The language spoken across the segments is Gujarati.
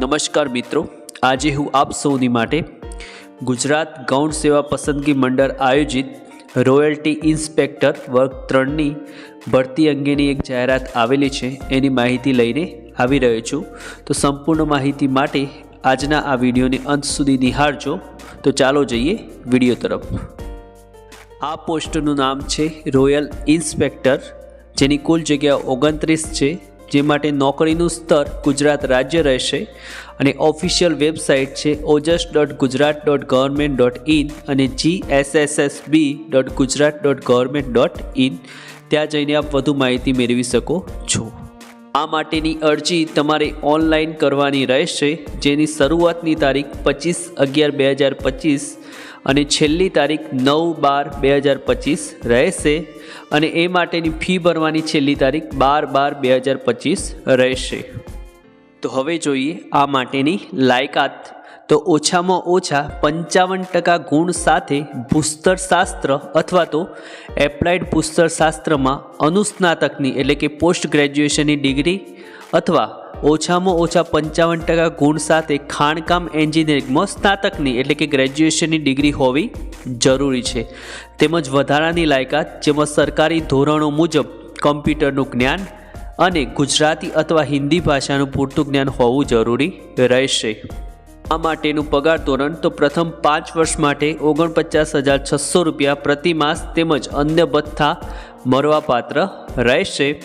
નમસ્કાર મિત્રો, આજે હું આપ સૌની માટે ગુજરાત ગૌણ સેવા પસંદગી મંડળ આયોજિત રોયલ્ટી ઇન્સ્પેક્ટર વર્ગ ત્રણની ભરતી અંગેની એક જાહેરાત આવેલી છે. એની માહિતી લઈને આવી રહ્યો છું. તો સંપૂર્ણ માહિતી માટે આજના આ વિડીયોને અંત સુધી નિહાળજો. તો ચાલો જઈએ વીડિયો તરફ. આ પોસ્ટનું નામ છે રોયલ ઇન્સ્પેક્ટર, જેની કુલ જગ્યા ઓગણત્રીસ છે. જે માટે નોકરીનું સ્તર ગુજરાત રાજ્ય રહેશે અને ઓફિશિયલ વેબસાઇટ છે Ojas dot Gujarat dot government dot in અને G S S S B dot Gujarat dot government dot in ત્યાં જઈને આપ વધુ માહિતી મેળવી શકો છો. આ માટેની અરજી તમારે ઓનલાઈન કરવાની રહેશે, જેની શરૂઆતની તારીખ પચીસ અગિયાર બે હજાર પચીસ અને છેલ્લી તારીખ નવ બાર બે હજાર પચીસ રહેશે. અને એ માટેની ફી ભરવાની છેલ્લી તારીખ બાર બાર બે હજાર પચીસ રહેશે. તો હવે જોઈએ આ માટેની લાયકાત. તો ઓછામાં ઓછા પંચાવન ટકા ગુણ સાથે ભૂસ્તરશાસ્ત્ર અથવા તો એપ્લાઇડ ભૂસ્તરશાસ્ત્રમાં અનુસ્નાતકની એટલે કે પોસ્ટ ગ્રેજ્યુએશનની ડિગ્રી અથવા ઓછામાં ઓછા પંચાવન ટકા ગુણ સાથે ખાણકામ એન્જિનિયરિંગમાં સ્નાતકની એટલે કે ગ્રેજ્યુએશનની ડિગ્રી હોવી જરૂરી છે. તેમજ વધારાની લાયકાત જેમાં સરકારી ધોરણો મુજબ કમ્પ્યુટરનું જ્ઞાન અને ગુજરાતી અથવા હિન્દી ભાષાનું પૂરતું જ્ઞાન હોવું જરૂરી રહેશે. આ માટેનું પગાર ધોરણ તો પ્રથમ પાંચ વર્ષ માટે ઓગણપચાસ હજાર છસો રૂપિયા પ્રતિ માસ તેમજ અન્ય ભથ્થા મળવાપાત્ર રહેશે.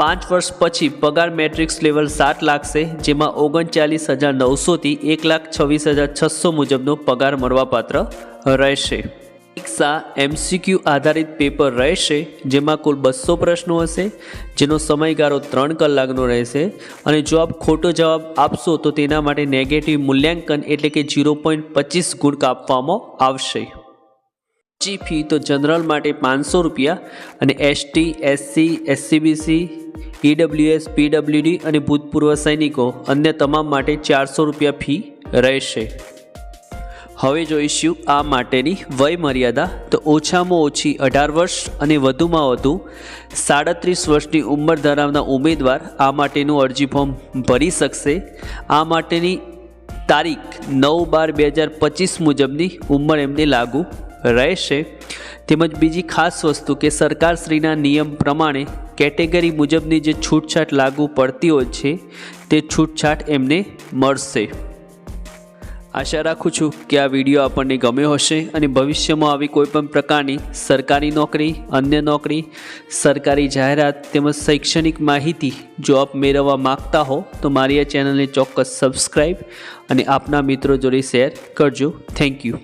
પાંચ વર્ષ પછી પગાર મેટ્રિક્સ લેવલ સાત લાગશે, જેમાં ઓગણચાલીસ હજાર નવસોથી એક લાખ છવ્વીસ હજાર છસો મુજબનો પગાર મળવાપાત્ર રહેશે. પરીક્ષા એમસીક્યુ આધારિત પેપર રહેશે, જેમાં કુલ બસો પ્રશ્નો હશે, જેનો સમયગાળો ત્રણ કલાકનો રહેશે, અને જો આપ ખોટો જવાબ આપશો તો તેના માટે નેગેટિવ મૂલ્યાંકન એટલે કે ઝીરો પોઈન્ટ પચીસ ગુણ કાપવામાં આવશે. જી ફી તો જનરલ માટે પાંચસો રૂપિયા અને ST SC SCBC EWS PWD અને ભૂતપૂર્વ સૈનિકો અન્ય તમામ માટે ચારસો રૂપિયા ફી રહેશે. હવે જોઈશું આ માટેની વય મર્યાદા તો ઓછામાં ઓછી અઢાર વર્ષ અને વધુમાં વધુ સાડત્રીસ વર્ષની ઉંમર ધરાવનાર ઉમેદવાર આ માટેનું અરજી ફોર્મ ભરી શકશે. આ માટેની તારીખ નવ બાર બે હજાર પચીસ મુજબની ઉંમર એમને લાગુ રહેશે. તેમજ બીજી ખાસ વસ્તુ કે સરકારશ્રીના નિયમ પ્રમાણે કેટેગરી મુજબની જે છૂટછાટ લાગુ પડતી હોય છે, તે છૂટછાટ એમને મળશે. આશા રાખું છું કે આ વીડિયો આપણને ગમ્યો હશે અને ભવિષ્યમાં આવી કોઈપણ પ્રકારની સરકારી નોકરી, અન્ય નોકરી, સરકારી જાહેરાત તેમજ શૈક્ષણિક માહિતી જો આપ મેળવવા માગતા હો, તો મારી આ ચેનલને ચોક્કસ સબસ્ક્રાઈબ અને આપના મિત્રો જોડે શેર કરજો. Thank you.